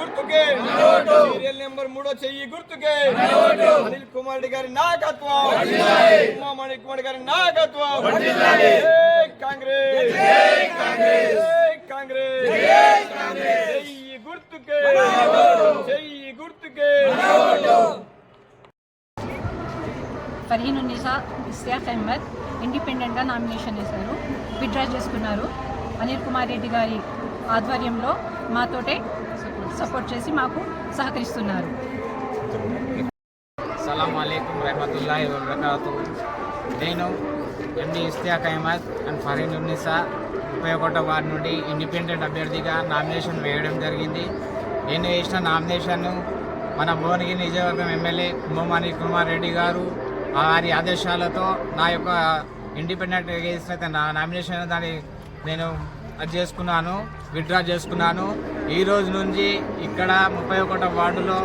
గుర్తుతో చెయ్యి గుర్తుకే. అనిల్ కుమార్ రెడ్డి గారి నాయకత్వం. ఉమామణి కుమార్ గారి నాయకత్వం. జై కాంగ్రెస్. జై కాంగ్రెస్. చెయ్యి గుర్తుకే. చెయ్యి గుర్తుకే. ఫర్హీన్ ఉన్నీసా ఇస్తియాక్ అహ్మద్ ఇండిపెండెంట్గా నామినేషన్ వేశారు విత్డ్రా చేసుకున్నారు. అనిల్ కుమార్ రెడ్డి గారి ఆధ్వర్యంలో మాతోటే సపోర్ట్ చేసి మాకు సహకరిస్తున్నారు. సలాం అలైకుం రహమతుల్లాహి వబర్కాతు నేను ఎండి ఇస్తియాక్ అహ్మద్ అండ్ ఫరీన్ ఉన్నిసా ముప్పై ఒకటో వార్డు నుండి ఇండిపెండెంట్ అభ్యర్థిగా నామినేషన్ వేయడం జరిగింది. నేను వేసిన నామినేషన్ మన భువనగిరి నియోజకవర్గం ఎమ్మెల్యే కుంభమాని కుమార్ రెడ్డి గారు వారి ఆదేశాలతో నా యొక్క ఇండిపెండెంట్ వేసిన నా నామినేషన్ దాన్ని నేను అది చేసుకున్నాను. విత్డ్రా చేసుకున్నాను. ఈ రోజు నుంచి ఇక్కడ ముప్పై ఒకటో వార్డులో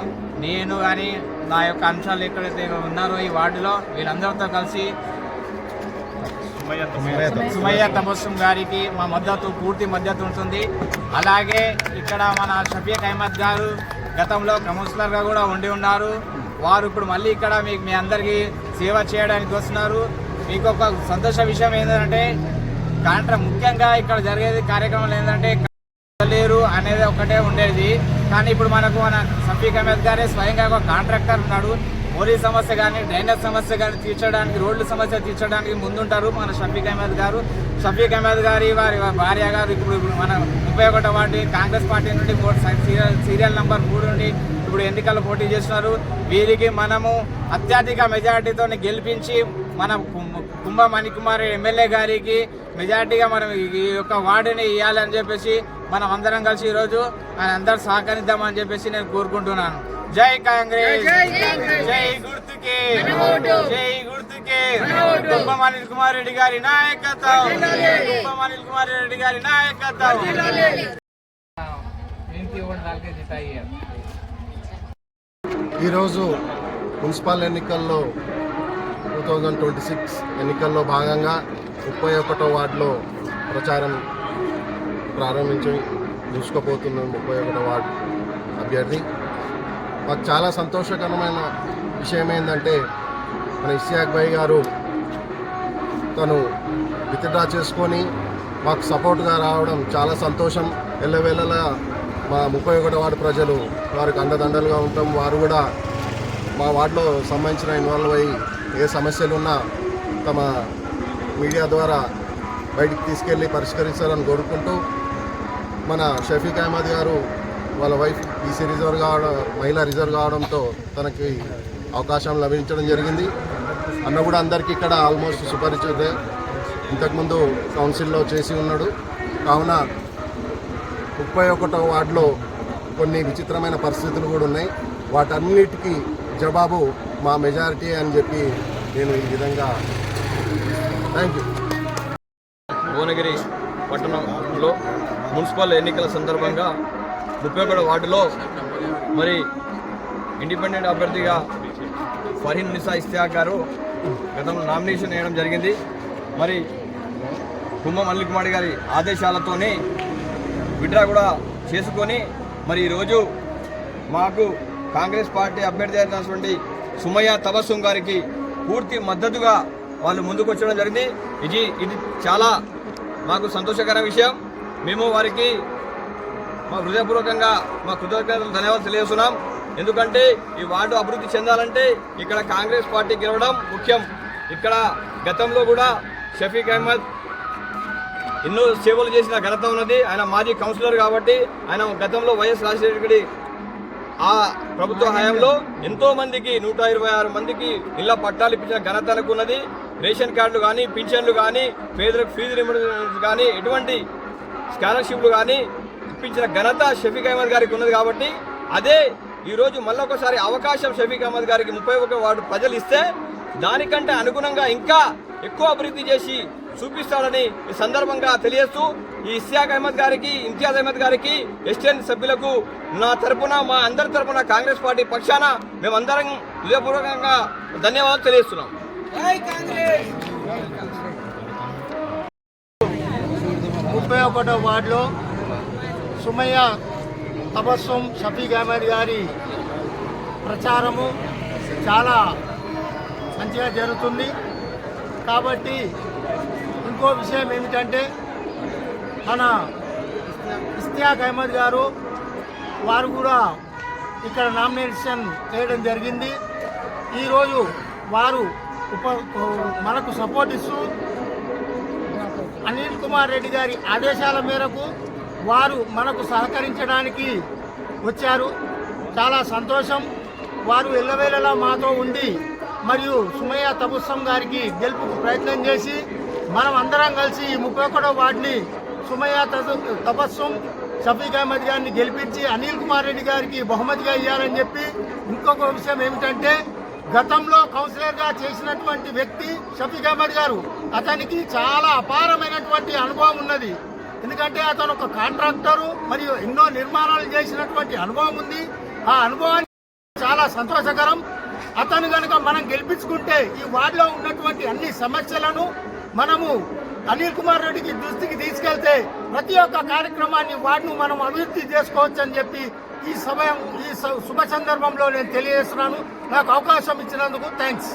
నేను కానీ నా యొక్క అంశాలు ఎక్కడైతే ఉన్నారో ఈ వార్డులో వీళ్ళందరితో కలిసి సుమయ్య తబస్సుం గారికి మా మద్దతు పూర్తి మద్దతు ఉంటుంది. అలాగే ఇక్కడ మన షఫీక్ అహ్మద్ గారు గతంలో కౌన్సిలర్గా కూడా ఉండి ఉన్నారు. వారు ఇప్పుడు మళ్ళీ ఇక్కడ మీకు మీ అందరికీ సేవ చేయడానికి వస్తున్నారు. మీకు ఒక సంతోష విషయం ఏంటంటే కాంట్రా ముఖ్యంగా ఇక్కడ జరిగేది కార్యక్రమాలు ఏంటంటే లేరు అనేది ఒకటే ఉండేది. కానీ ఇప్పుడు మనకు మన సఫీక్ అహ్మద్ గారే స్వయంగా ఒక కాంట్రాక్టర్ ఉన్నాడు. పోలీస్ సమస్య కానీ డ్రైనేజ్ సమస్య కానీ తీర్చడానికి రోడ్ల సమస్య తీర్చడానికి ముందుంటారు మన షఫీక్ అహ్మద్ గారు. షఫీక్ అహ్మద్ గారి వారి భార్య గారు ఇప్పుడు ఇప్పుడు మన ముప్పై ఒకటో వార్డు కాంగ్రెస్ పార్టీ నుండి సీరియల్ సీరియల్ నంబర్ మూడు నుండి ఇప్పుడు ఎన్నికల్లో పోటీ చేస్తున్నారు. వీరికి మనము అత్యధిక మెజారిటీతో గెలిపించి మన కుంభ- కుంభ మణికుమార్ ఎమ్మెల్యే గారికి మెజార్టీగా మనం ఈ యొక్క వార్డుని ఇవ్వాలని చెప్పేసి మనం అందరం కలిసి ఈరోజు ఆయన అందరు సహకరిద్దామని చెప్పేసి నేను కోరుకుంటున్నాను. జై కాంగ్రెస్. జై గుర్తుకే. జై గుర్తుకే. అనిల్ కుమార్ రెడ్డి గారి నాయకత్వం. అనిల్ కుమార్ రెడ్డి గారి నాయకత్వం. ఈరోజు మున్సిపల్ ఎన్నికల్లో టూ థౌజండ్ ట్వంటీ సిక్స్ ఎన్నికల్లో భాగంగా ముప్పై ఒకటో వార్డులో ప్రచారం ప్రారంభించి దూసుకుపోతున్న ముప్పై ఒకటో వార్డు అభ్యర్థి. మాకు చాలా సంతోషకరమైన విషయం ఏంటంటే మన ఇషాక్ భాయ్ గారు తను విత్డ్రా చేసుకొని మాకు సపోర్ట్గా రావడం చాలా సంతోషం. ఎల్లవేళలా మా ముప్పై ఒకటో వార్డు ప్రజలు వారికి అండదండలుగా ఉంటాం వారు కూడా మా వార్డులో సంబంధించిన ఇన్వాల్వ్ అయ్యి ఏ సమస్యలు ఉన్నా తమ మీడియా ద్వారా బయటికి తీసుకెళ్ళి పరిష్కరించాలని కోరుకుంటూ మన షఫీక్ అహ్మద్ గారు వాళ్ళ వైఫ్ బీసీ రిజర్వ్ కావడం మహిళా రిజర్వ్ కావడంతో తనకి అవకాశం లభించడం జరిగింది. అన్న కూడా అందరికీ ఇక్కడ ఆల్మోస్ట్ సుపరిచితే ఇంతకుముందు కౌన్సిల్లో చేసి ఉన్నాడు. కావున ముప్పై ఒకటో వార్డులో కొన్ని విచిత్రమైన పరిస్థితులు కూడా ఉన్నాయి. వాటన్నిటికీ జవాబు మా మెజారిటీ అని చెప్పి నేను ఈ విధంగా థ్యాంక్ యూ భువనగిరి పట్టణంలో మున్సిపల్ ఎన్నికల సందర్భంగా ముప్పై ఒకటి వార్డులో మరి ఇండిపెండెంట్ అభ్యర్థిగా ఫరీన్ నిసా ఇస్తియాక్ గారు గతంలో నామినేషన్ వేయడం జరిగింది. మరి కుంభం అనిల్ కుమార్ గారి ఆదేశాలతోనే విడ్రా కూడా చేసుకొని మరి ఈరోజు మాకు కాంగ్రెస్ పార్టీ అభ్యర్థి అయినటువంటి సుమయ్య తబస్సుం గారికి పూర్తి మద్దతుగా వాళ్ళు ముందుకు వచ్చడం జరిగింది. ఇది ఇది చాలా మాకు సంతోషకర విషయం. మేము వారికి మా హృదయపూర్వకంగా మా కృతజ్ఞతలు ధన్యవాదాలు తెలియజేస్తున్నాం. ఎందుకంటే ఈ వార్డు అభివృద్ధి చెందాలంటే ఇక్కడ కాంగ్రెస్ పార్టీ గెలవడం ముఖ్యం. ఇక్కడ గతంలో కూడా షఫీక్ అహ్మద్ ఎన్నో సేవలు చేసిన ఘనత ఉన్నది. ఆయన మాజీ కౌన్సిలర్ కాబట్టి ఆయన గతంలో వైఎస్ రాజశేఖర ఆ ప్రభుత్వ హయాంలో ఎంతో మందికి నూట ఇరవై ఆరు మందికి ఇళ్ళ పట్టాలు ఇప్పించిన ఘనత ఉన్నది. రేషన్ కార్డులు కానీ పింఛన్లు కానీ పేదలకు ఫీజు రిమర్స్ కానీ ఎటువంటి స్కాలర్షిప్లు కానీ ఇప్పించిన ఘనత షఫీక్ అహ్మద్ గారికి ఉన్నది కాబట్టి అదే ఈరోజు మళ్ళొకసారి అవకాశం షఫీక్ అహ్మద్ గారికి ముప్పై ఒక వార్డు ప్రజలు ఇస్తే దానికంటే అనుగుణంగా ఇంకా ఎక్కువ అభివృద్ధి చేసి చూపిస్తాడని ఈ సందర్భంగా తెలియజేస్తూ ఈ ఇస్యాక్ అహ్మద్ గారికి ఇంతియాజ్ అహ్మద్ గారికి ఎస్టీఎన్ సభ్యులకు నా తరపున మా అందరి తరపున కాంగ్రెస్ పార్టీ పక్షాన మేమందరం హృదయపూర్వకంగా ధన్యవాదాలు తెలియజేస్తున్నాం. ముప్పై ఒకటో వార్డులో సుమయ్య తబస్సుం షఫీక్ అహ్మద్ గారి ప్రచారము చాలా మంచిగా జరుగుతుంది. కాబట్టి ఇంకో విషయం ఏమిటంటే మన ఇస్తియాక్ అహ్మద్ గారు వారు కూడా ఇక్కడ నామినేషన్ చేయడం జరిగింది. ఈరోజు వారు ఉప మనకు సపోర్ట్ ఇస్తూ అనిల్ కుమార్ రెడ్డి గారి ఆదేశాల మేరకు వారు మనకు సహకరించడానికి వచ్చారు. చాలా సంతోషం. వారు ఎల్లవేళలా మాతో ఉండి మరియు సుమయ్య తబుస్సం గారికి గెలుపుకు ప్రయత్నం చేసి మనం అందరం కలిసి ఈ ముప్పై ఒకటో వార్డుని సుమయ్య తపస్సు షఫీక్ అహ్మద్ గారిని గెలిపించి అనిల్ కుమార్ రెడ్డి గారికి బహుమతిగా ఇవ్వాలని చెప్పి ఇంకొక విషయం ఏమిటంటే గతంలో కౌన్సిలర్గా చేసినటువంటి వ్యక్తి షఫీక్ అహ్మద్ గారు అతనికి చాలా అపారమైనటువంటి అనుభవం ఉన్నది. ఎందుకంటే అతను ఒక కాంట్రాక్టరు మరియు ఎన్నో నిర్మాణాలు చేసినటువంటి అనుభవం ఉంది. ఆ అనుభవాన్ని చాలా సంతోషకరం. అతను కనుక మనం గెలిపించుకుంటే ఈ వార్డులో ఉన్నటువంటి అన్ని సమస్యలను మనము అనిల్ కుమార్ రెడ్డికి దృష్టికి తీసుకెళ్తే ప్రతి ఒక్క కార్యక్రమాన్ని వాటిని మనం అభివృద్ధి చేసుకోవచ్చు అని చెప్పి ఈ సమయం ఈ శుభ సందర్భంలో నేను తెలియజేస్తున్నాను. నాకు అవకాశం ఇచ్చినందుకు థ్యాంక్స్